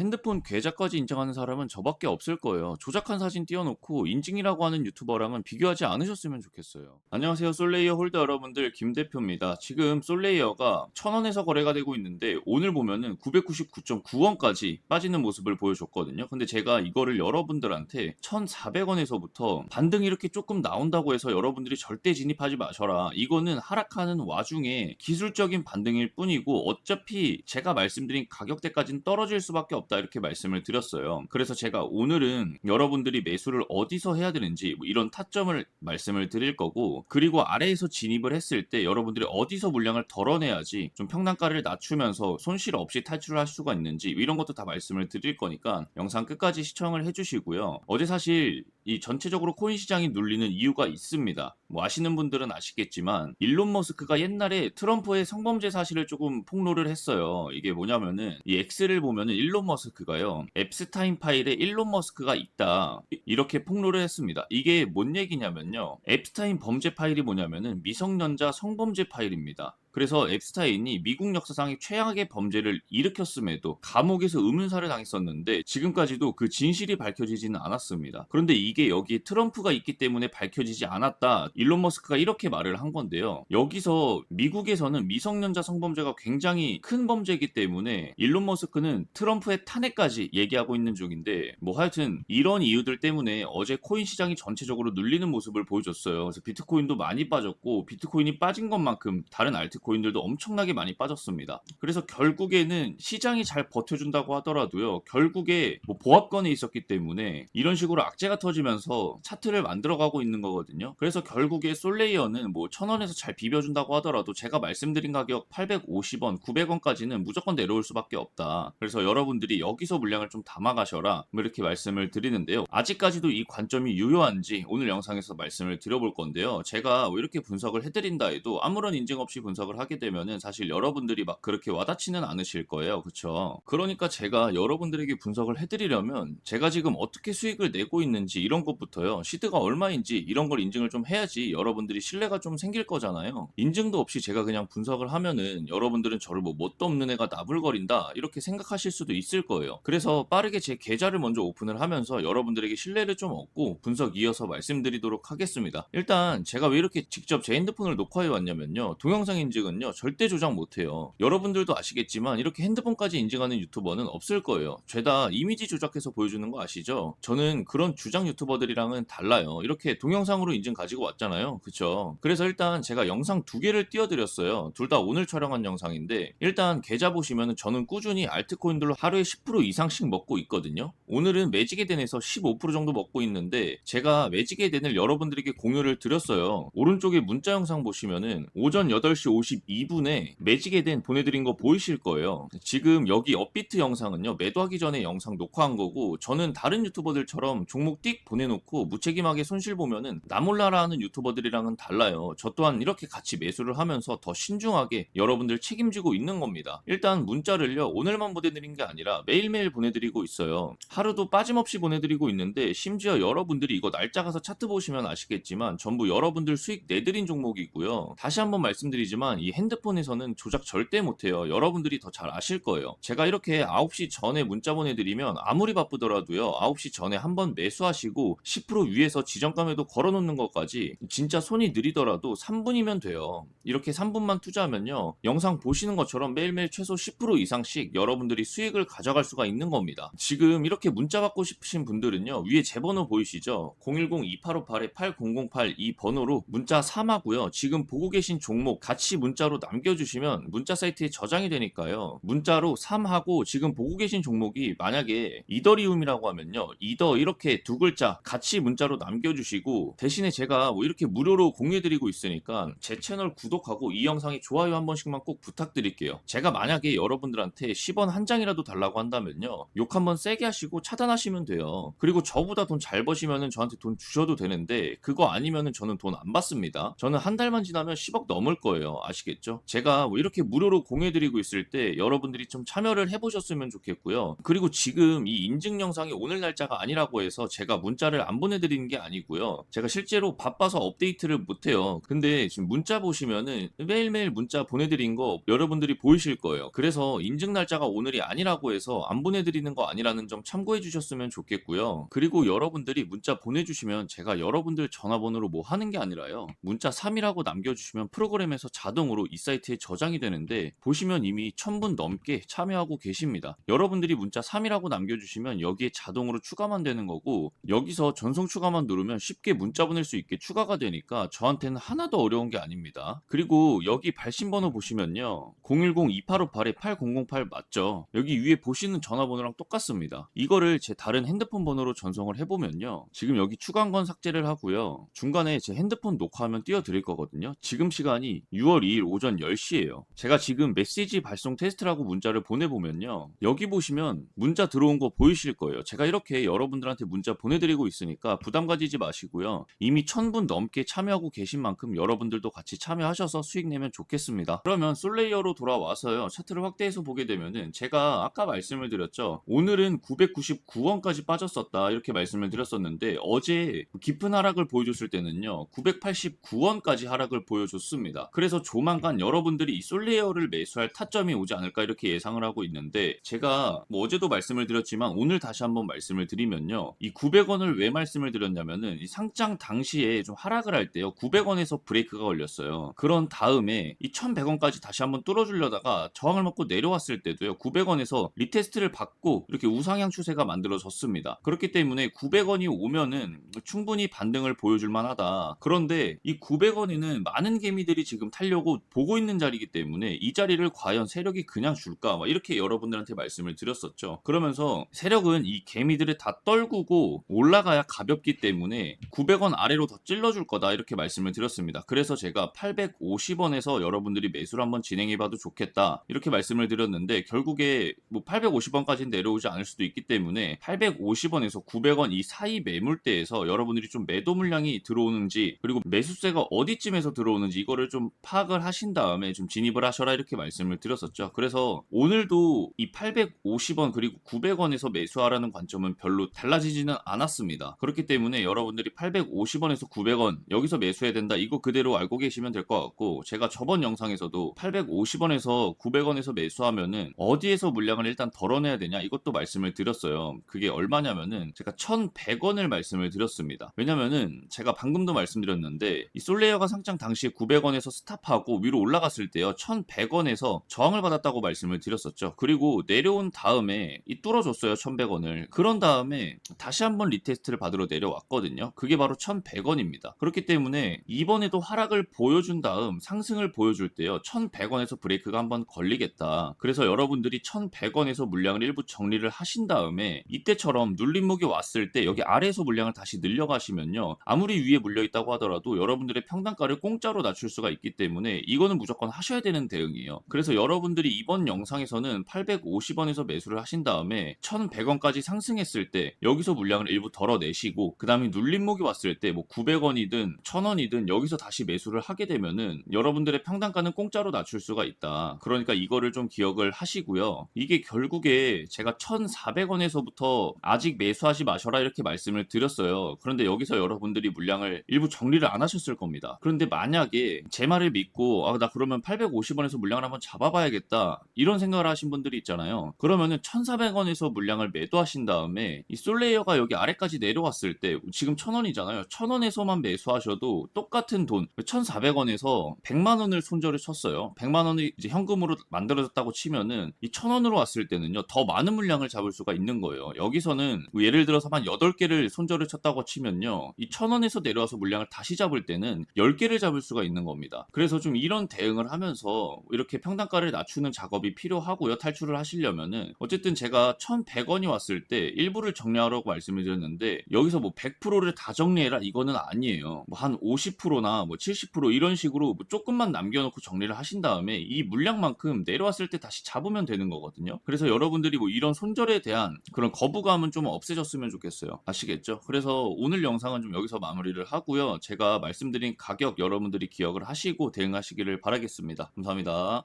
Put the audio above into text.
핸드폰 계좌까지 인정하는 사람은 저밖에 없을 거예요. 조작한 사진 띄워놓고 인증이라고 하는 유튜버랑은 비교하지 않으셨으면 좋겠어요. 안녕하세요. 솔레이어 홀더 여러분들 김 대표입니다. 지금 솔레이어가 1000원에서 거래가 되고 있는데 오늘 보면은 999.9원까지 빠지는 모습을 보여줬거든요. 근데 제가 이거를 여러분들한테 1400원에서부터 반등이 이렇게 조금 나온다고 해서 여러분들이 절대 진입하지 마셔라. 이거는 하락하는 와중에 기술적인 반등일 뿐이고 어차피 제가 말씀드린 가격대까지는 떨어질 수밖에 없다 이렇게 말씀을 드렸어요. 그래서 제가 오늘은 여러분들이 매수를 어디서 해야 되는지 뭐 이런 타점을 말씀을 드릴 거고 그리고 아래에서 진입을 했을 때 여러분들이 어디서 물량을 덜어내야지 좀 평단가를 낮추면서 손실 없이 탈출을 할 수가 있는지 이런 것도 다 말씀을 드릴 거니까 영상 끝까지 시청을 해주시고요. 어제 사실 이 전체적으로 코인 시장이 눌리는 이유가 있습니다. 뭐 아시는 분들은 아시겠지만 일론 머스크가 옛날에 트럼프의 성범죄 사실을 조금 폭로를 했어요. 이게 뭐냐면은 이 X를 보면은 일론 머스크가요. 앱스타인 파일에 일론 머스크가 있다. 이- 이렇게 폭로를 했습니다. 이게 뭔 얘기냐면요. 앱스타인 범죄 파일이 뭐냐면은 미성년자 성범죄 파일입니다. 그래서 앱스타인이 미국 역사상의 최악의 범죄를 일으켰음에도 감옥에서 의문사를 당했었는데 지금까지도 그 진실이 밝혀지지는 않았습니다. 그런데 이게 여기에 트럼프가 있기 때문에 밝혀지지 않았다. 일론 머스크가 이렇게 말을 한 건데요. 여기서 미국에서는 미성년자 성범죄가 굉장히 큰 범죄이기 때문에 일론 머스크는 트럼프의 탄핵까지 얘기하고 있는 중인데 뭐 하여튼 이런 이유들 때문에 어제 코인 시장이 전체적으로 눌리는 모습을 보여줬어요. 그래서 비트코인도 많이 빠졌고 비트코인이 빠진 것만큼 다른 알트 코인들도 엄청나게 많이 빠졌습니다. 그래서 결국에는 시장이 잘 버텨준다고 하더라도요. 결국에 뭐 보합권에 있었기 때문에 이런 식으로 악재가 터지면서 차트를 만들어가고 있는 거거든요. 그래서 결국에 솔레이어는 뭐 1000원에서 잘 비벼준다고 하더라도 제가 말씀드린 가격 850원, 900원까지는 무조건 내려올 수밖에 없다. 그래서 여러분들이 여기서 물량을 좀 담아가셔라. 뭐 이렇게 말씀을 드리는데요. 아직까지도 이 관점이 유효한지 오늘 영상에서 말씀을 드려볼 건데요. 제가 뭐 이렇게 분석을 해드린다 해도 아무런 인증 없이 분석을 하게 되면은 사실 여러분들이 막 그렇게 와닿지는 않으실 거예요. 그쵸? 그러니까 제가 여러분들에게 분석을 해드리려면 제가 지금 어떻게 수익을 내고 있는지 이런 것부터요. 시드가 얼마인지 이런 걸 인증을 좀 해야지 여러분들이 신뢰가 좀 생길 거잖아요. 인증도 없이 제가 그냥 분석을 하면은 여러분들은 저를 뭐 뭣도 없는 애가 나불거린다 이렇게 생각하실 수도 있을 거예요. 그래서 빠르게 제 계좌를 먼저 오픈을 하면서 여러분들에게 신뢰를 좀 얻고 분석 이어서 말씀드리도록 하겠습니다. 일단 제가 왜 이렇게 직접 제 핸드폰을 녹화해 왔냐면요. 동영상 인증 은요 절대 조작 못해요. 여러분들도 아시겠지만 이렇게 핸드폰까지 인증하는 유튜버는 없을 거예요. 죄다 이미지 조작해서 보여주는 거 아시죠? 저는 그런 주장 유튜버들이랑은 달라요. 이렇게 동영상으로 인증 가지고 왔잖아요. 그쵸? 그래서 일단 제가 영상 두 개를 띄워드렸어요. 둘 다 오늘 촬영한 영상인데 일단 계좌 보시면은 저는 꾸준히 알트코인들로 하루에 10% 이상씩 먹고 있거든요. 오늘은 매직에덴에서 15% 정도 먹고 있는데 제가 매직에덴을 여러분들에게 공유를 드렸어요. 오른쪽에 문자 영상 보시면은 오전 8시 52분에 매직에덴 보내드린 거 보이실 거예요. 지금 여기 업비트 영상은요 매도하기 전에 영상 녹화한 거고 저는 다른 유튜버들처럼 종목 띡 보내놓고 무책임하게 손실 보면은 나몰라라 하는 유튜버들이랑은 달라요. 저 또한 이렇게 같이 매수를 하면서 더 신중하게 여러분들 책임지고 있는 겁니다. 일단 문자를요 오늘만 보내드린 게 아니라 매일매일 보내드리고 있어요. 하루도 빠짐없이 보내드리고 있는데 심지어 여러분들이 이거 날짜 가서 차트 보시면 아시겠지만 전부 여러분들 수익 내드린 종목이고요. 다시 한번 말씀드리지만 이 핸드폰에서는 조작 절대 못해요. 여러분들이 더 잘 아실 거예요. 제가 이렇게 9시 전에 문자 보내드리면 아무리 바쁘더라도요 9시 전에 한번 매수하시고 10% 위에서 지정감에도 걸어놓는 것까지 진짜 손이 느리더라도 3분이면 돼요. 이렇게 3분만 투자하면요 영상 보시는 것처럼 매일매일 최소 10% 이상씩 여러분들이 수익을 가져갈 수가 있는 겁니다. 지금 이렇게 문자 받고 싶으신 분들은요 위에 제 번호 보이시죠? 010-2858-8008 이 번호로 문자 3하고요. 지금 보고 계신 종목 같이 문자 로 남겨주시면 문자 사이트에 저장이 되니까요. 문자로 3하고 지금 보고 계신 종목이 만약에 이더리움이라고 하면요. 이더 이렇게 두 글자 같이 문자로 남겨주시고 대신에 제가 뭐 이렇게 무료로 공유해드리고 있으니까 제 채널 구독하고 이 영상에 좋아요 한 번씩만 꼭 부탁드릴게요. 제가 만약에 여러분들한테 10원 한 장이라도 달라고 한다면요. 욕 한번 세게 하시고 차단하시면 돼요. 그리고 저보다 돈 잘 버시면은 저한테 돈 주셔도 되는데 그거 아니면은 저는 돈 안 받습니다. 저는 한 달만 지나면 10억 넘을 거예요. 아시 겠죠? 제가 뭐 이렇게 무료로 공유해드리고 있을 때 여러분들이 좀 참여를 해보셨으면 좋겠고요. 그리고 지금 이 인증 영상이 오늘 날짜가 아니라고 해서 제가 문자를 안 보내드리는 게 아니고요. 제가 실제로 바빠서 업데이트를 못해요. 근데 지금 문자 보시면은 매일매일 문자 보내드린 거 여러분들이 보이실 거예요. 그래서 인증 날짜가 오늘이 아니라고 해서 안 보내드리는 거 아니라는 점 참고해 주셨으면 좋겠고요. 그리고 여러분들이 문자 보내주시면 제가 여러분들 전화번호로 뭐 하는 게 아니라요. 문자 3이라고 남겨주시면 프로그램에서 자동 으로 이 사이트에 저장이 되는데 보시면 이미 1000분 넘게 참여하고 계십니다. 여러분들이 문자 3이라고 남겨주시면 여기에 자동으로 추가만 되는 거고 여기서 전송 추가만 누르면 쉽게 문자 보낼 수 있게 추가가 되니까 저한테는 하나도 어려운 게 아닙니다. 그리고 여기 발신번호 보시면요. 010-2858-8008 맞죠? 여기 위에 보시는 전화번호랑 똑같습니다. 이거를 제 다른 핸드폰 번호로 전송을 해보면요. 지금 여기 추가한 건 삭제를 하고요. 중간에 제 핸드폰 녹화하면 띄워드릴 거거든요. 지금 시간이 6월 2일 오전 10시예요. 제가 지금 메시지 발송 테스트라고 문자를 보내보면요. 여기 보시면 문자 들어온 거 보이실 거예요. 제가 이렇게 여러분들한테 문자 보내드리고 있으니까 부담 가지지 마시고요. 이미 1000분 넘게 참여하고 계신 만큼 여러분들도 같이 참여하셔서 수익 내면 좋겠습니다. 그러면 솔레이어로 돌아와서요. 차트를 확대해서 보게 되면은 제가 아까 말씀을 드렸죠. 오늘은 999원까지 빠졌었다 이렇게 말씀을 드렸었는데 어제 깊은 하락을 보여줬을 때는요. 989원까지 하락을 보여줬습니다. 그래서 조 만간 여러분들이 이 솔레이어를 매수할 타점이 오지 않을까 이렇게 예상을 하고 있는데 제가 뭐 어제도 말씀을 드렸지만 오늘 다시 한번 말씀을 드리면요. 이 900원을 왜 말씀을 드렸냐면은 이 상장 당시에 좀 하락을 할 때요. 900원에서 브레이크가 걸렸어요. 그런 다음에 이 1100원까지 다시 한번 뚫어주려다가 저항을 먹고 내려왔을 때도요. 900원에서 리테스트를 받고 이렇게 우상향 추세가 만들어졌습니다. 그렇기 때문에 900원이 오면은 충분히 반등을 보여줄 만하다. 그런데 이 900원에는 많은 개미들이 지금 타려고 보고 있는 자리이기 때문에 이 자리를 과연 세력이 그냥 줄까? 막 이렇게 여러분들한테 말씀을 드렸었죠. 그러면서 세력은 이 개미들을 다 떨구고 올라가야 가볍기 때문에 900원 아래로 더 찔러줄 거다 이렇게 말씀을 드렸습니다. 그래서 제가 850원에서 여러분들이 매수를 한번 진행해봐도 좋겠다 이렇게 말씀을 드렸는데 결국에 뭐 850원까지 내려오지 않을 수도 있기 때문에 850원에서 900원 이 사이 매물대에서 여러분들이 좀 매도 물량이 들어오는지 그리고 매수세가 어디쯤에서 들어오는지 이거를 좀 파악을 하신 다음에 좀 진입을 하셔라 이렇게 말씀을 드렸었죠. 그래서 오늘도 이 850원 그리고 900원에서 매수하라는 관점은 별로 달라지지는 않았습니다. 그렇기 때문에 여러분들이 850원에서 900원 여기서 매수해야 된다 이거 그대로 알고 계시면 될 것 같고 제가 저번 영상에서도 850원에서 900원에서 매수하면은 어디에서 물량을 일단 덜어내야 되냐 이것도 말씀을 드렸어요. 그게 얼마냐면은 제가 1100원을 말씀을 드렸습니다. 왜냐면은 제가 방금도 말씀드렸는데 이 솔레이어가 상장 당시에 900원에서 스탑하고 위로 올라갔을 때요 1100원에서 저항을 받았다고 말씀을 드렸었죠. 그리고 내려온 다음에 이 뚫어줬어요 1100원을 그런 다음에 다시 한번 리테스트를 받으러 내려왔거든요. 그게 바로 1100원입니다. 그렇기 때문에 이번에도 하락을 보여준 다음 상승을 보여줄 때요 1100원에서 브레이크가 한번 걸리겠다. 그래서 여러분들이 1100원에서 물량을 일부 정리를 하신 다음에 이때처럼 눌림목이 왔을 때 여기 아래에서 물량을 다시 늘려가시면요 아무리 위에 물려 있다고 하더라도 여러분들의 평단가를 공짜로 낮출 수가 있기 때문에 이거는 무조건 하셔야 되는 대응이에요. 그래서 여러분들이 이번 영상에서는 850원에서 매수를 하신 다음에 1100원까지 상승했을 때 여기서 물량을 일부 덜어내시고 그 다음에 눌림목이 왔을 때 뭐 900원이든 1000원이든 여기서 다시 매수를 하게 되면은 여러분들의 평단가는 공짜로 낮출 수가 있다. 그러니까 이거를 좀 기억을 하시고요. 이게 결국에 제가 1,400원에서부터 아직 매수하지 마셔라 이렇게 말씀을 드렸어요. 그런데 여기서 여러분들이 물량을 일부 정리를 안 하셨을 겁니다. 그런데 만약에 제 말을 믿고 아, 나 그러면 850원에서 물량을 한번 잡아봐야겠다 이런 생각을 하신 분들이 있잖아요. 그러면은 1,400원에서 물량을 매도하신 다음에 이 솔레이어가 여기 아래까지 내려왔을 때 지금 1,000원이잖아요. 1,000원에서만 매수하셔도 똑같은 돈 1,400원에서 100만 원을 손절을 쳤어요. 100만 원이 이제 현금으로 만들어졌다고 치면은 이 1,000원으로 왔을 때는요. 더 많은 물량을 잡을 수가 있는 거예요. 여기서는 뭐 예를 들어서 한 8개를 손절을 쳤다고 치면요. 이 1,000원에서 내려와서 물량을 다시 잡을 때는 10개를 잡을 수가 있는 겁니다. 그래서 좀 이런 대응을 하면서 이렇게 평단가를 낮추는 작업이 필요하고요. 탈출을 하시려면은 어쨌든 제가 1,100원이 왔을 때 일부를 정리하라고 말씀을 드렸는데 여기서 뭐 100%를 다 정리해라 이거는 아니에요. 뭐 한 50%나 뭐 70% 이런 식으로 뭐 조금만 남겨놓고 정리를 하신 다음에 이 물량만큼 내려왔을 때 다시 잡으면 되는 거거든요. 그래서 여러분들이 뭐 이런 손절에 대한 그런 거부감은 좀 없애졌으면 좋겠어요. 아시겠죠? 그래서 오늘 영상은 좀 여기서 마무리를 하고요. 제가 말씀드린 가격 여러분들이 기억을 하시고 대응하시 진행하시기를 바라겠습니다. 감사합니다.